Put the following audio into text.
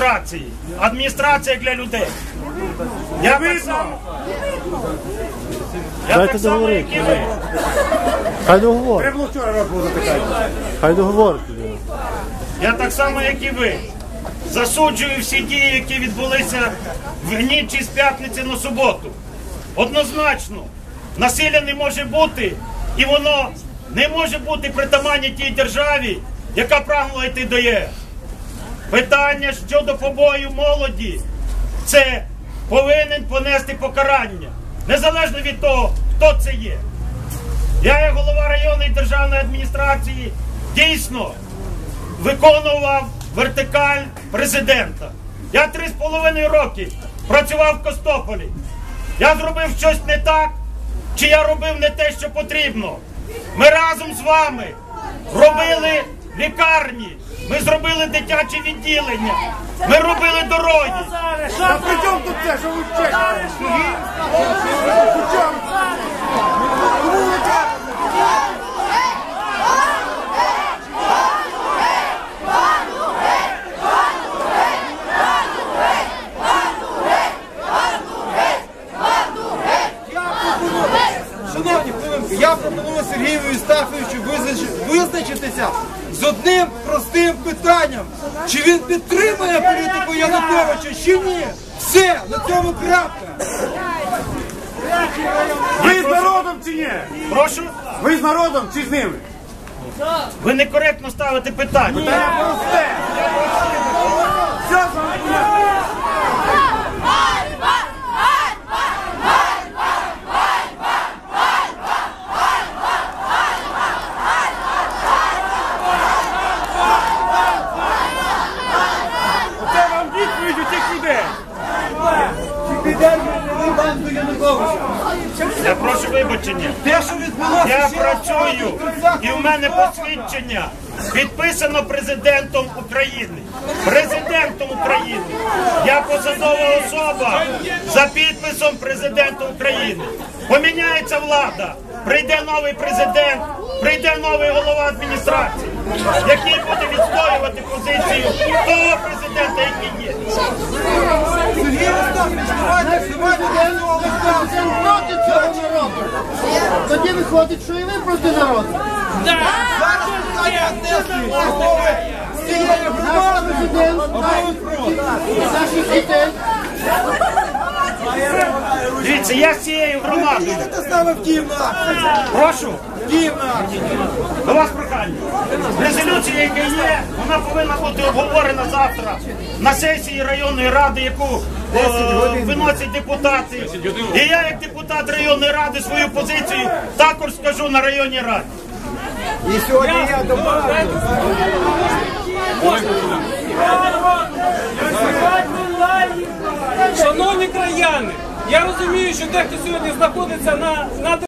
адміністрації. Адміністрація для людей. Я так само, я Дайте так само, як договорити. і ви. Хай договорить. Треба вчора рот було запитати. Хай договорить. людина. Я так само, як і ви. Засуджую всі дії, які відбулися в ніч із п'ятниці на суботу. Однозначно, насилля не може бути, і воно не може бути притаманні тій державі, яка прагнула йти до ЄС. Питання щодо побою молоді це повинен понести покарання, незалежно від того, хто це є. Я, як голова районної державної адміністрації, дійсно виконував вертикаль президента. Я три з половиною роки працював в Костополі. Я зробив щось не так, чи я робив не те, що потрібно. Ми разом з вами робили лікарні, ми зробили дитячі відділення, ми робили дороги. А при чому тут це, що ви вчите? При чому? Кому ви кажете? Шановні хвилинки, я пропоную Сергію Євстафовичу визначитися з одним простим питанням. Чи він підтримує політику Януковича, чи ні? Все, на цьому крапка. Ви з народом чи ні? Прошу, Ви з народом чи з ними? ви некоректно ставите питання. Все людей. Чи Януковича? Я прошу вибачення. Те, що відбулося Я працюю, і в мене посвідчення підписано президентом України. Президентом України. Я посадова особа за підписом президента України. Поміняється влада, прийде новий президент, прийде новий голова адміністрації, який буде відстоювати позицію того президента, який є. Сергій Євстафович, давайте, давайте до цього листа. проти цього народу. Тоді виходить, що і ви проти народу. Зараз питання умови з Наш громади. президент, наш- наших дітей. Дивіться, я з цією громадою. Їдете з нами в Київ. Прошу. В Київ на акцію. До вас прохання. Резолюція, яка є, вона повинна бути обговорена завтра на сесії районної ради, яку е, виносять депутати. І я, як депутат районної ради, свою позицію також скажу на районній раді. І сьогодні я добавлю. Шановні краяни, я розумію, що дехто сьогодні знаходиться на, на